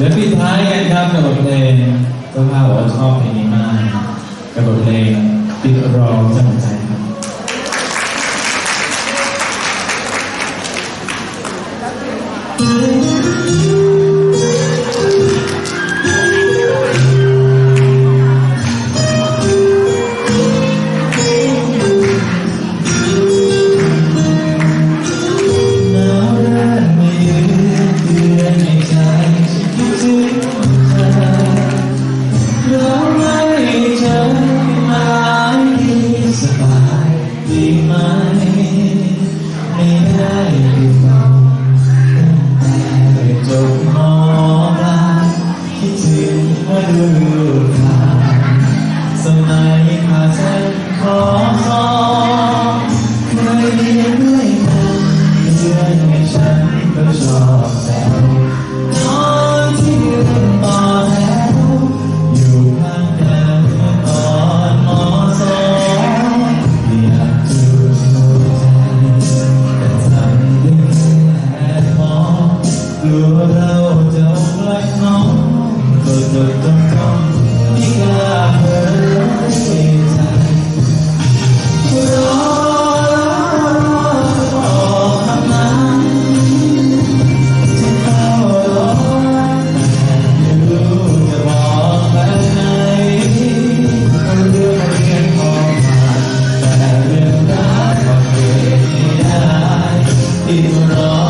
เดี๋ยวปิดท้ายกันครับกับบทเพลงเจ้าภาพบอกว่าชอบเพลงนี้มากกับบทเพลงติดรองจังใจครับ嗯。mà thật khó gió người đi đến người cùng người chưa người chân vẫn Imran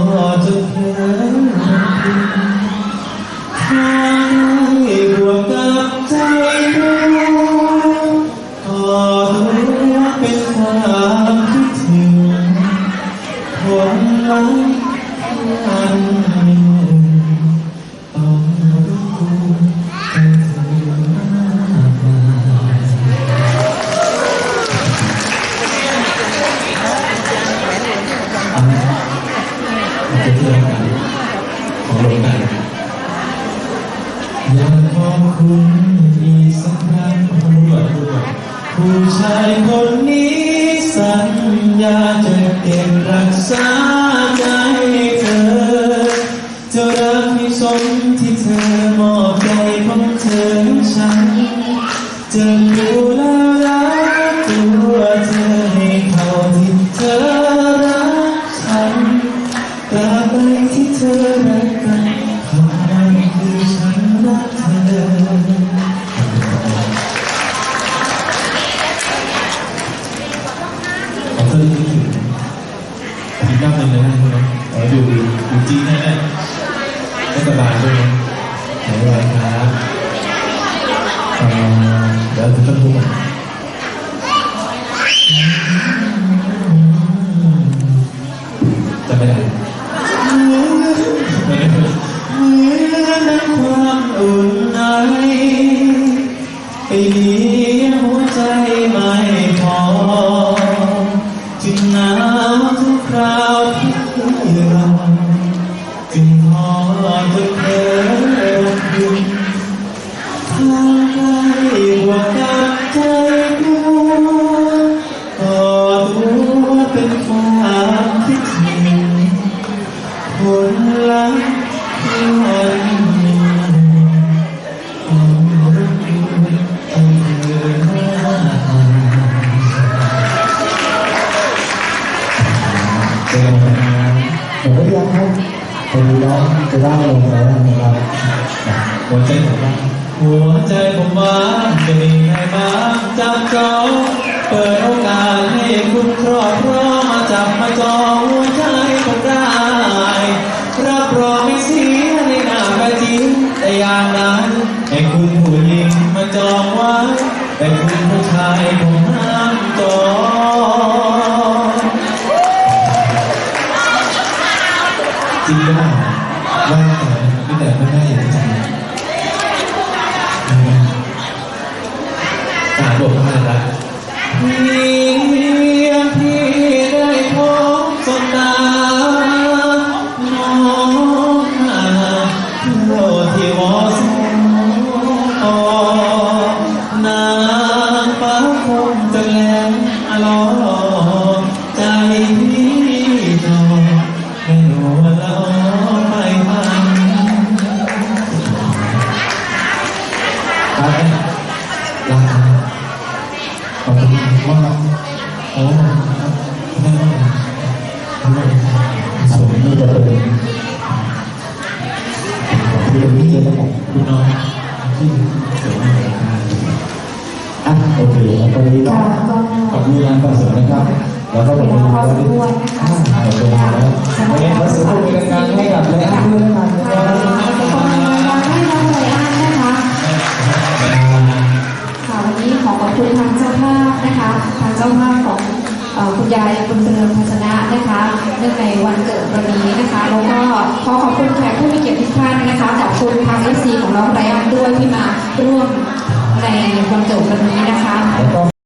ผู้ชายคนนี้สัญญาจะเก็บรักษา นที่เธอมอบใจของเธอให้ฉันจะรู้ เอ่อเเป็นนะเดี๋ยวก็ยังครับพอดีน้องจะได้ลงแล้วนะครับหัวใจผมว่าหัวใจผมว่าจะมีใครบ้างจับจองเปิดโอกาสให้คุณครอบครองมาจับมาจองหัวใจ จริงหรือเปล่าว่าแต่พี่แต่ก็ได้อย่างที่จำสารบอกว่าอะไร ครับลาขอบคุณมากโอ้แม่แม่สวนนี้จะเป็นเรื่องนี้นะครับคุณน้องที่สริมในรายการอะโอเคแล้วตอนนี้ก็ขอบคุณงานต่อเสริมนะครับแล้วก็ผมมีความรู้สึกอ่าโอเคแล้ววันนี้ขอเสียงปรบมือดังๆให้กับและด้วยนะครับ ขอขอบคุณทางเจ้าภาพนะคะ ทางเจ้าภาพของคุณยายคุณเจริญพัชนะนะคะเนื่องในวันเกิดวันนี้นะคะ แล้วก็ขอขอบคุณแขกผู้มีเกียรติทุกท่านนะคะขอบคุณทางเอฟซีของน้องไรอันด้วยที่มาร่วมในวันเกิดวันนี้นะคะ